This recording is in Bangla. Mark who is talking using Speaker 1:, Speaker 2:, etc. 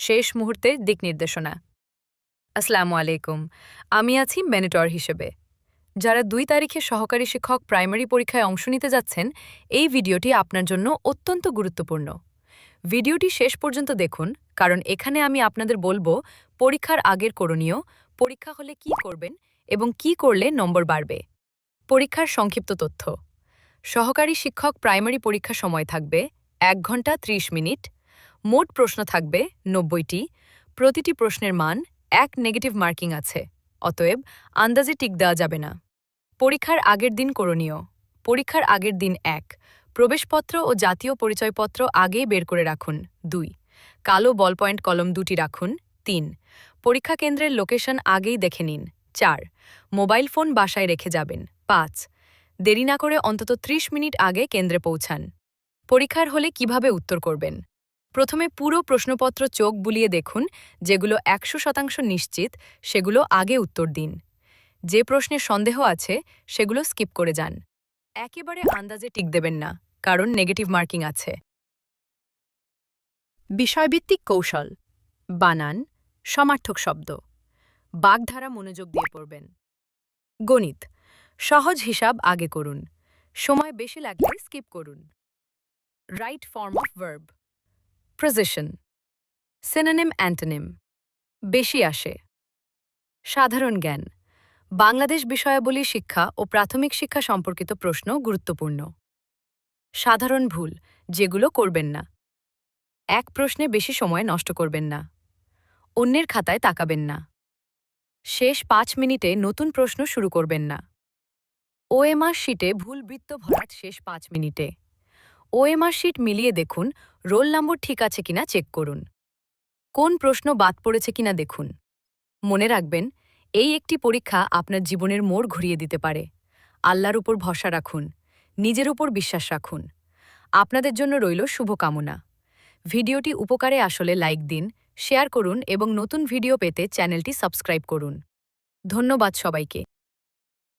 Speaker 1: শেষ মুহূর্তে দিক নির্দেশনা। আসসালামু আলাইকুম। আমি আছি ম্যানেটর হিসেবে। যারা দুই তারিখে সহকারী শিক্ষক প্রাইমারি পরীক্ষায় অংশ নিতে যাচ্ছেন, এই ভিডিওটি আপনার জন্য অত্যন্ত গুরুত্বপূর্ণ। ভিডিওটি শেষ পর্যন্ত দেখুন, কারণ এখানে আমি আপনাদের বলব, পরীক্ষার আগের করণীয়, পরীক্ষা হলে কি করবেন এবং কি করলে নম্বর বাড়বে। পরীক্ষার সংক্ষিপ্ত তথ্য। সহকারী শিক্ষক প্রাইমারি পরীক্ষা সময় থাকবে এক ঘণ্টা ৩০ মিনিট মোট প্রশ্ন থাকবে নব্বইটি। প্রতিটি প্রশ্নের মান এক নেগেটিভ মার্কিং আছে। অতএব আন্দাজে টিক দেওয়া যাবে না। পরীক্ষার আগের দিন করণীয়। পরীক্ষার আগের দিন এক। প্রবেশপত্র ও জাতীয় পরিচয়পত্র আগেই বের করে রাখুন। দুই। কালো বল পয়েন্ট কলম দুটি রাখুন। তিন। পরীক্ষা কেন্দ্রের লোকেশন আগেই দেখে নিন। চার। মোবাইল ফোন বাসায় রেখে যাবেন। পাঁচ। দেরি না করে অন্তত ৩০ মিনিট আগে কেন্দ্রে পৌঁছান। পরীক্ষার হলে কীভাবে উত্তর করবেন? প্রথমে পুরো প্রশ্নপত্র চোখ বুলিয়ে দেখুন, যেগুলো একশো শতাংশ নিশ্চিত, সেগুলো আগে উত্তর দিন। যে প্রশ্নে সন্দেহ আছে, সেগুলো স্কিপ করে যান। একেবারে আন্দাজে টিক দেবেন না, কারণ নেগেটিভ মার্কিং আছে। বিষয়ভিত্তিক কৌশল, বানান, সমার্থক শব্দ, বাগধারা মনোযোগ দিয়ে পড়বেন। গণিত, সহজ হিসাব আগে করুন, সময় বেশি লাগলে স্কিপ করুন। Right form of verb. Preposition synonym antonym বেশি আসে। সাধারণ জ্ঞান. বাংলাদেশ বিষয়াবলী শিক্ষা ও প্রাথমিক শিক্ষা সম্পর্কিত প্রশ্ন গুরুত্বপূর্ণ। সাধারণ ভুল, যেগুলো করবেন না। এক প্রশ্নে বেশি সময় নষ্ট করবেন না। অন্যের খাতায় তাকাবেন না। শেষ পাঁচ মিনিটে নতুন প্রশ্ন শুরু করবেন না। ওএমআর শিটে ভুল বৃত্ত ভরাট শেষ পাঁচ মিনিটে। ওএমআর শিট মিলিয়ে দেখুন, রোল নম্বর ঠিক আছে কিনা চেক করুন। কোন প্রশ্ন বাদ পড়েছে কিনা দেখুন। মনে রাখবেন, এই একটি পরীক্ষা আপনার জীবনের মোড় ঘুরিয়ে দিতে পারে। আল্লাহর উপর ভরসা রাখুন, নিজের উপর বিশ্বাস রাখুন। আপনাদের জন্য রইল শুভকামনা। ভিডিওটি উপকারে আসলে লাইক দিন, শেয়ার করুন এবং নতুন ভিডিও পেতে চ্যানেলটি সাবস্ক্রাইব করুন। ধন্যবাদ সবাইকে।